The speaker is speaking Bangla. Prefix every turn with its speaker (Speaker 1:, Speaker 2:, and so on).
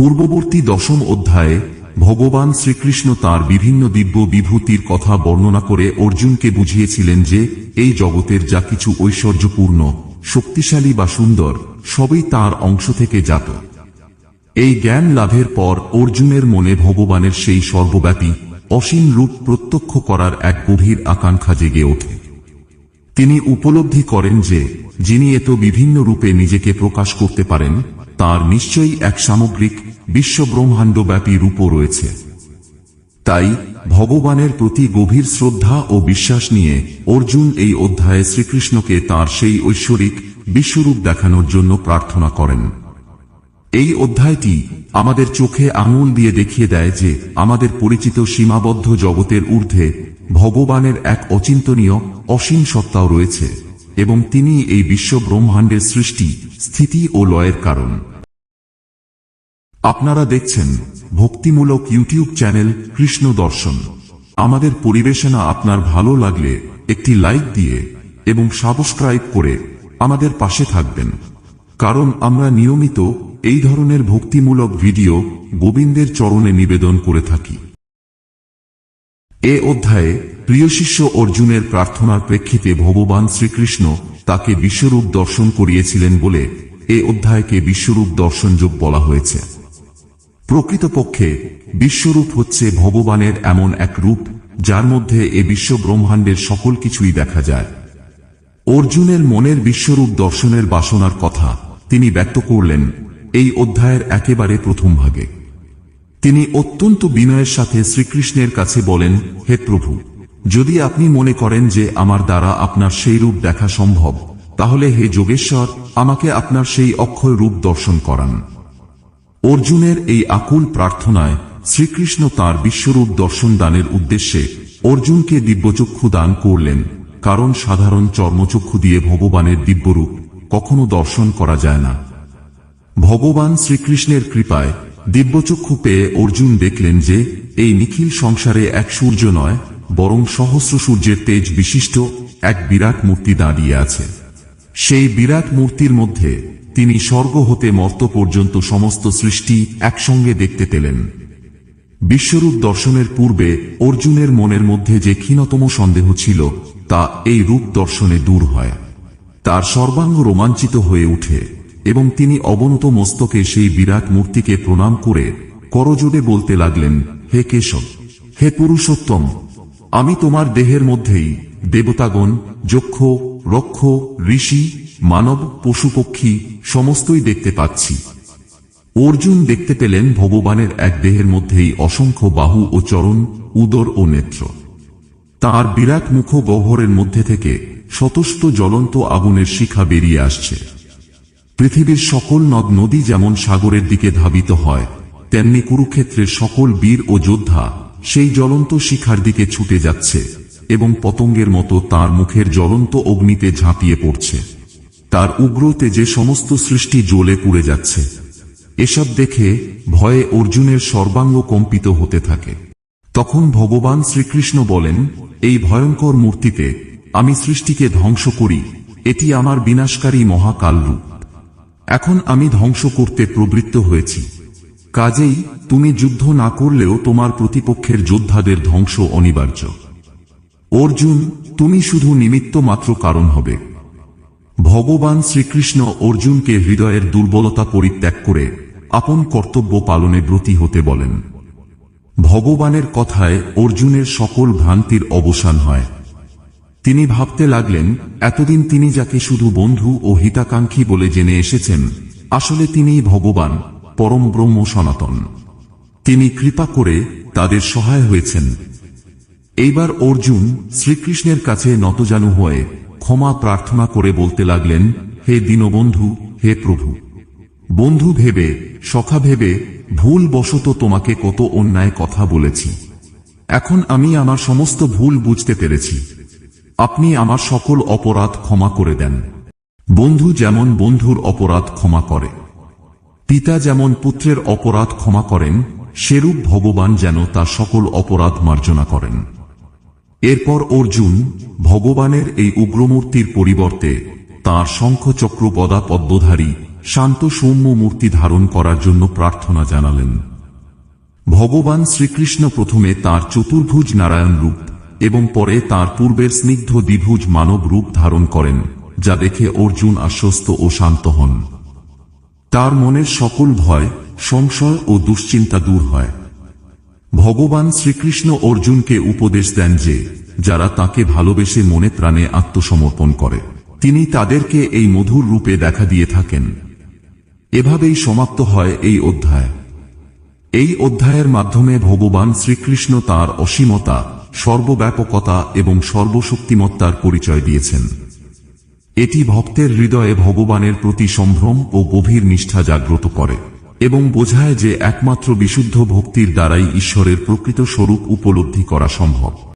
Speaker 1: পূর্ববর্তী দশম অধ্যায়ে ভগবান শ্রীকৃষ্ণ তার বিভিন্ন দিব্য বিভূতির কথা বর্ণনা করে অর্জুনকে বুঝিয়েছিলেন যে, এই জগতের যা কিছু ঐশ্বর্যপূর্ণ, শক্তিশালী বা সুন্দর, সবই তার অংশ থেকে জাত। এই জ্ঞান লাভের পর অর্জুনের মনে ভগবানের সেই সর্বব্যাপী, অসীম রূপ প্রত্যক্ষ করার এক গভীর আকাঙ্ক্ষা জেগে ওঠে। তিনি উপলব্ধি করেন যে, যিনি এত বিভিন্ন রূপে নিজেকে প্রকাশ করতে পারেন, তার নিশ্চয়ই এক সামগ্রিক বিশ্বব্রহ্মাণ্ডব্যাপী রূপও রয়েছে। তাই ভগবানের প্রতি গভীর শ্রদ্ধা ও বিশ্বাস নিয়ে অর্জুন এই অধ্যায়ে শ্রীকৃষ্ণকে তার সেই ঐশ্বরিক, বিশ্বরূপ দেখানোর জন্য প্রার্থনা করেন। এই অধ্যায়টি আমাদের চোখে আঙুল দিয়ে দেখিয়ে দেয় যে আমাদের পরিচিত সীমাবদ্ধ জগতের ঊর্ধ্বে ভগবানের এক অচিন্তনীয়, অসীম সত্তাও রয়েছে এবং তিনি এই বিশ্ব ব্রহ্মাণ্ডের সৃষ্টি, স্থিতি ও লয়ের কারণ। আপনারা দেখছেন ভক্তিমূলক ইউটিউব চ্যানেল কৃষ্ণ দর্শন। আমাদের পরিবেশনা আপনার ভালো লাগলে একটি লাইক দিয়ে এবং সাবস্ক্রাইব করে আমাদের পাশে থাকবেন। কারণ আমরা নিয়মিত এই ধরনের ভক্তিমূলক ভিডিও গোবিন্দের চরণে নিবেদন করে থাকি। এ অধ্যায়ে প্রিয় শিষ্য অর্জুনের প্রার্থনার প্রেক্ষিতে ভগবান শ্রীকৃষ্ণ তাকে বিশ্বরূপ দর্শন করিয়েছিলেন বলে এ অধ্যায়কে বিশ্বরূপ দর্শনযোগ বলা হয়েছে। প্রকৃতপক্ষে বিশ্বরূপ হচ্ছে ভগবানের এমন এক রূপ, যার মধ্যে এ বিশ্ব ব্রহ্মাণ্ডের সকল কিছুই দেখা যায়। অর্জুনের মনের বিশ্বরূপ দর্শনের বাসনার কথা তিনি ব্যক্ত করলেন এই অধ্যায়ের একেবারে প্রথম ভাগে। তিনি অত্যন্ত বিনয়ের সাথে শ্রীকৃষ্ণের কাছে বলেন, হে প্রভু, যদি আপনি মনে করেন যে আমার দ্বারা আপনার সেই রূপ দেখা সম্ভব, তাহলে হে যোগেশ্বর, আমাকে আপনার সেই অক্ষয় রূপ দর্শন করান। অর্জুনের এই আকুল প্রার্থনায় শ্রীকৃষ্ণ তার বিশ্বরূপ দর্শন দানের উদ্দেশ্যে অর্জুনকে দিব্যচক্ষু দান করলেন, কারণ সাধারণ চর্মচক্ষু দিয়ে ভগবানের দিব্যরূপ কখনো দর্শন করা যায় না। ভগবান শ্রীকৃষ্ণের কৃপায় দিব্যচক্ষু পেয়ে অর্জুন দেখলেন যে এই নিখিল সংসারে এক সূর্য নয়, বরং সহস্র সূর্যের তেজ বিশিষ্ট এক বিরাট মূর্তি দাঁড়িয়ে আছে। সেই বিরাট মূর্তির মধ্যে তিনি স্বর্গ হতে মর্ত পর্যন্ত সমস্ত সৃষ্টি একসঙ্গে দেখতে পেলেন। বিশ্বরূপ দর্শনের পূর্বে অর্জুনের মনের মধ্যে যে ক্ষীণতম সন্দেহ ছিল, তা এই রূপ দর্শনে দূর হয়। তার সর্বাঙ্গ রোমাঞ্চিত হয়ে উঠে এবং তিনি অবনত মস্তকে সেই বিরাট মূর্তিকে প্রণাম করে করজোড়ে বলতে লাগলেন, হে কেশব, হে পুরুষোত্তম, আমি তোমার দেহের মধ্যেই দেবতাগণ, যক্ষ রক্ষ, ঋষি, মানব পশুপক্ষী সমস্তই দেখতে পাচ্ছি। অর্জুন দেখতে পেলেন ভগবানের এক দেহের মধ্যেই অসংখ্য বাহু ও চরণ, উদর ও নেত্র। তার বিরাট মুখ গহ্বরের মধ্যে থেকে শতস্থ জ্বলন্ত আগুনের শিখা বেরিয়ে আসছে। পৃথিবীর সকল নদ, নদী যেমন সাগরের দিকে ধাবিত হয়, তেমনি কুরুক্ষেত্রের সকল বীর ও যোদ্ধা সেই জ্বলন্ত শিখার দিকে ছুটে যাচ্ছে। এবং পতঙ্গের মতো তার মুখের জ্বলন্ত অগ্নিতে ঝাঁপিয়ে পড়ছে। তার উগ্র তেজে সমস্ত সৃষ্টি জ্বলে পুড়ে যাচ্ছে। এসব দেখে ভয়ে অর্জুনের সর্বাঙ্গ কম্পিত হতে থাকে। তখন ভগবান শ্রীকৃষ্ণ বলেন, এই ভয়ঙ্কর মূর্তিতে আমি সৃষ্টিকে ধ্বংস করি, এটি আমার বিনাশকারী মহাকাল রূপ। এখন আমি ধ্বংস করতে প্রবৃত্ত হয়েছি। কাজেই তুমি যুদ্ধ না করলেও তোমার প্রতিপক্ষের যোদ্ধাদের ধ্বংস অনিবার্য। অর্জুন, তুমি শুধু নিমিত্ত মাত্র কারণ হবে। ভগবান শ্রীকৃষ্ণ অর্জুনকে হৃদয়ের দুর্বলতা পরিত্যাগ করে আপন কর্তব্য পালনে ব্রতী হতে বলেন। ভগবানের কথায় অর্জুনের সকল ভ্রান্তির অবসান হয়। তিনি ভাবতে লাগলেন, এতদিন তিনি যাকে শুধু বন্ধু ও হিতাকাঙ্ক্ষী বলে জেনে এসেছেন, আসলে তিনিই ভগবান, পরম ব্রহ্ম সনাতন। তিনি কৃপা করে তাদের সহায় হয়েছেন। এইবার অর্জুন শ্রীকৃষ্ণের কাছে নতজানু হয়ে ক্ষমা প্রার্থনা করে বলতে লাগলেন, হে দীনবন্ধু, হে প্রভু। বন্ধু ভেবে, সখা ভেবে ভুল বশত তোমাকে কত অন্যায় কথা বলেছি। এখন আমি আমার সমস্ত ভুল বুঝতে পেরেছি। আপনি আমার সকল অপরাধ ক্ষমা করে দেন। বন্ধু যেমন বন্ধুর অপরাধ ক্ষমা করে, পিতা যেমন পুত্রের অপরাধ ক্ষমা করেন, সেরূপ ভগবান যেন তার সকল অপরাধ মার্জনা করেন। এরপর অর্জুন ভগবানের এই উগ্রমূর্তির পরিবর্তে তাঁর শঙ্খচক্র পদা পদ্মধারী শান্ত সৌম্য মূর্তি ধারণ করার জন্য প্রার্থনা জানালেন। ভগবান শ্রীকৃষ্ণ প্রথমে তার চতুর্ভুজ নারায়ণ রূপ এবং পরে তার পূর্বের স্নিগ্ধ দ্বিভুজ মানব রূপ ধারণ করেন, যা দেখে অর্জুন আশ্বস্ত ও শান্ত হন। তার মনের সকল ভয়, সংশয় ও দুশ্চিন্তা দূর হয়। ভগবান শ্রীকৃষ্ণ অর্জুনকে উপদেশ দেন যে, যারা তাকে ভালোবেসে মনে প্রাণে আত্মসমর্পণ করে, তিনি তাদেরকে এই মধুর রূপে দেখা দিয়ে থাকেন। এভাবেই সমাপ্ত হয় এই অধ্যায়। এই অধ্যায়ের মাধ্যমে ভগবান শ্রীকৃষ্ণ তার অসীমতা, সর্বব্যাপকতা এবং সর্বশক্তিমত্তার পরিচয় দিয়েছেন। এটি ভক্তের হৃদয়ে ভগবানের প্রতি সম্ভ্রম ও গভীর নিষ্ঠা জাগ্রত করে। এবং বোঝায় যে একমাত্র বিশুদ্ধ ভক্তির দ্বারাই ঈশ্বরের প্রকৃত স্বরূপ উপলব্ধি করা সম্ভব।